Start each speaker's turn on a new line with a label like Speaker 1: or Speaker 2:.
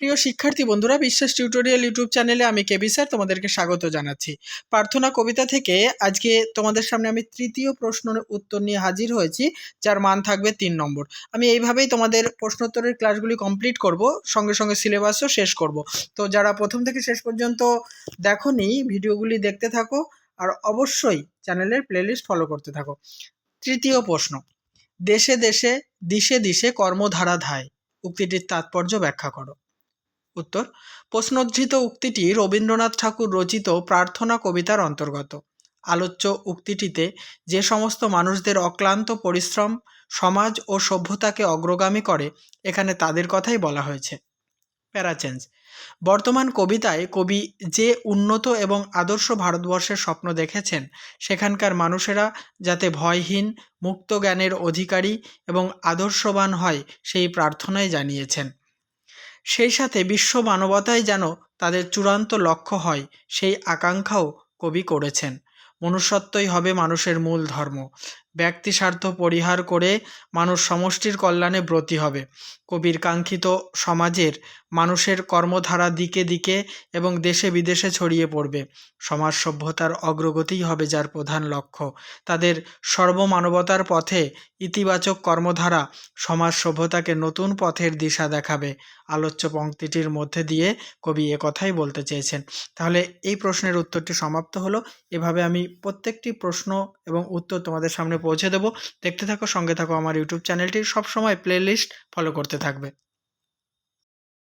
Speaker 1: প্রিয় শিক্ষার্থী বন্ধুরা বিশ্বাস টিউটোরিয়াল ইউটিউব চ্যানেলে আমি কেবি স্যার তোমাদেরকে স্বাগত জানাচ্ছি। প্রার্থনা কবিতা থেকে আজকে তোমাদের সামনে আমি তৃতীয় প্রশ্নের উত্তর নিয়ে হাজির হয়েছি, যার মান থাকবে তিন নম্বর। আমি এইভাবেই তোমাদের প্রশ্নোত্তরের ক্লাসগুলি কমপ্লিট করব, সঙ্গে সঙ্গে সিলেবাসও শেষ করব। তো যারা প্রথম থেকে শেষ পর্যন্ত দেখোনি, ভিডিওগুলি দেখতে থাকো, আর অবশ্যই চ্যানেলের প্লেলিস্ট ফলো করতে থাকো। তৃতীয় প্রশ্ন, দেশে দেশে, দিশে দিশে কর্মধারা ধায়। উক্তিটির তাৎপর্য ব্যাখ্যা করো। উত্তর, প্রশ্নোদ্ধৃত উক্তিটি রবীন্দ্রনাথ ঠাকুর রচিত প্রার্থনা কবিতার অন্তর্গত। আলোচ্য উক্তিটিতে যে সমস্ত মানুষদের অক্লান্ত পরিশ্রম, সমাজ ও সভ্যতাকে অগ্রগামী করে, এখানে তাদের কথাই বলা হয়েছে। প্যারাচেঞ্জ বর্তমান কবিতায় কবি যে উন্নত এবং আদর্শ ভারতবর্ষের স্বপ্ন দেখেছেন, সেখানকার মানুষেরা যাতে ভয়হীন, মুক্ত জ্ঞানের অধিকারী এবং আদর্শবান হয়, সেই প্রার্থনাই জানিয়েছেন। সেই সাথে বিশ্ব মানবতায় যেন তাদের চূড়ান্ত লক্ষ্য হয়, সেই আকাঙ্ক্ষাও কবি করেছেন। মনুষ্যত্বই হবে মানুষের মূল ধর্ম। ব্যক্তি স্বার্থ পরিহার করে মানুষ সমষ্টির কল্যাণে ব্রতী হবে। কবির কাঙ্ক্ষিত সমাজের মানুষের কর্মধারা দিকে দিকে এবং দেশে বিদেশে ছড়িয়ে পড়বে। সমাজ সভ্যতার অগ্রগতিই হবে যার প্রধান লক্ষ্য। তাদের সর্বমানবতার পথে ইতিবাচক কর্মধারা সমাজ সভ্যতাকে নতুন পথের দিশা দেখাবে। আলোচ্য পংক্তিটির মধ্যে দিয়ে কবি কথাই বলতে চেয়েছেন। তাহলে এই প্রশ্নের উত্তরটি সমাপ্ত হলো। এভাবে আমি প্রত্যেকটি প্রশ্ন এবং উত্তর তোমাদের সামনে পৌঁছে দেবো। দেখতে থাকো সঙ্গে থাকো আমার ইউটিউব চ্যানেলটি সবসময় প্লেলিস্ট ফলো করতে থাকবে।